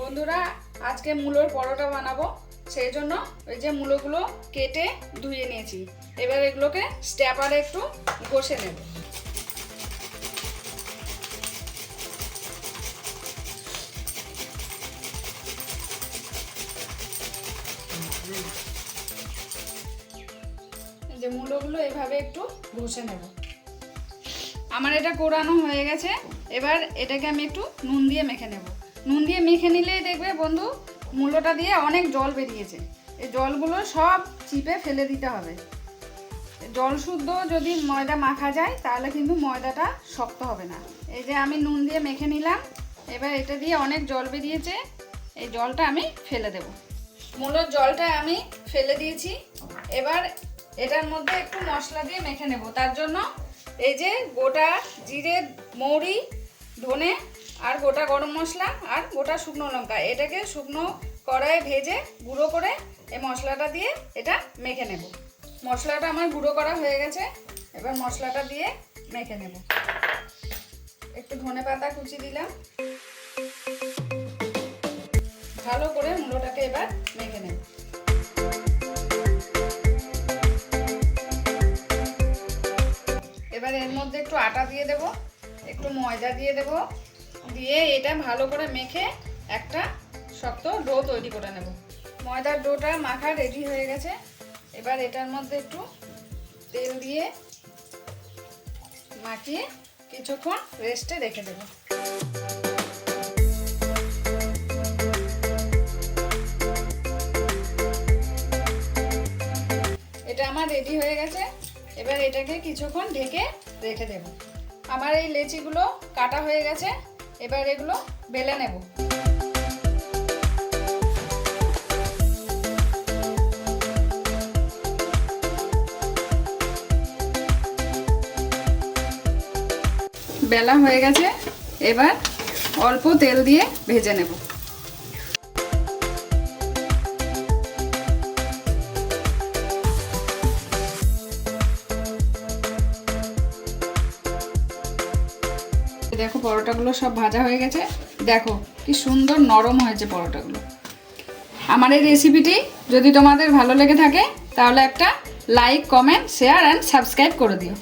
বন্ধুরা, আজকে মূলোর পরোটা বানাবো। সেই জন্য ওই যে মূলোগুলো কেটে ধুয়ে নিয়েছি। এবার এগুলোকে স্ট্যাপারে একটু ঘষে নেব। যে মূলোগুলো এভাবে একটু ঘষে নেব। আমার এটা কোরানো হয়ে গেছে। এবার এটাকে আমি একটু নুন দিয়ে মেখে নেব। নুন দিয়ে মেখে নিলেই দেখবে বন্ধু মূলোটা দিয়ে অনেক জল বেরিয়েছে। এই জলগুলো সব চিপে ফেলে দিতে হবে। জল শুদ্ধ যদি ময়দা মাখা যায়, তাহলে কিন্তু ময়দাটা শক্ত হবে না। এই যে আমি নুন দিয়ে মেখে নিলাম, এবার এটা দিয়ে অনেক জল বেরিয়েছে, এই জলটা আমি ফেলে দেব। মূলোর জলটা আমি ফেলে দিয়েছি, এবার এটার মধ্যে একটু মশলা দিয়ে মেখে নেব। তার জন্য এই যে গোটা জিরে, মৌরি, ধনে আর গোটা গরম মশলা আর গোটা শুকনো লঙ্কা। এটাকে শুকনো কড়াইয়ে ভেজে গুঁড়ো করে এই মশলাটা দিয়ে এটা মেখে নেব। মশলাটা আমার গুঁড়ো করা হয়ে গেছে, এবার মশলাটা দিয়ে মেখে নেব। একটু ধনে পাতা কুচি দিলাম। ভালো করে মূলোটাকে এবার মেখে নেব। এবার এর মধ্যে একটু আটা দিয়ে দেব, একটু ময়দা দিয়ে দেব। দিয়ে এটা ভালো করে মেখে একটা শক্ত ডো তৈরি করে নেব। ময়দার ডোটা মাখা রেডি হয়ে গেছে। এবার এটার মধ্যে একটু তেল দিয়ে মাখিয়ে কিছুক্ষণ রেস্টে রেখে দেব। এটা আমার রেডি হয়ে গেছে। এবার এটাকে কিছুক্ষণ ঢেকে রেখে দেব। আমার এই লেচিগুলো কাটা হয়ে গেছে। এবার এগুলো বেলে নেব। বেলা হয়ে গেছে এবার অল্প তেল দিয়ে ভেজে নেব। দেখো পরোটাগুলো সব ভাজা হয়ে গেছে। দেখো কি সুন্দর নরম হয়েছে পরোটাগুলো। আমার এই রেসিপিটি যদি তোমাদের ভালো লেগে থাকে, তাহলে একটা like comment share and subscribe করে দিও।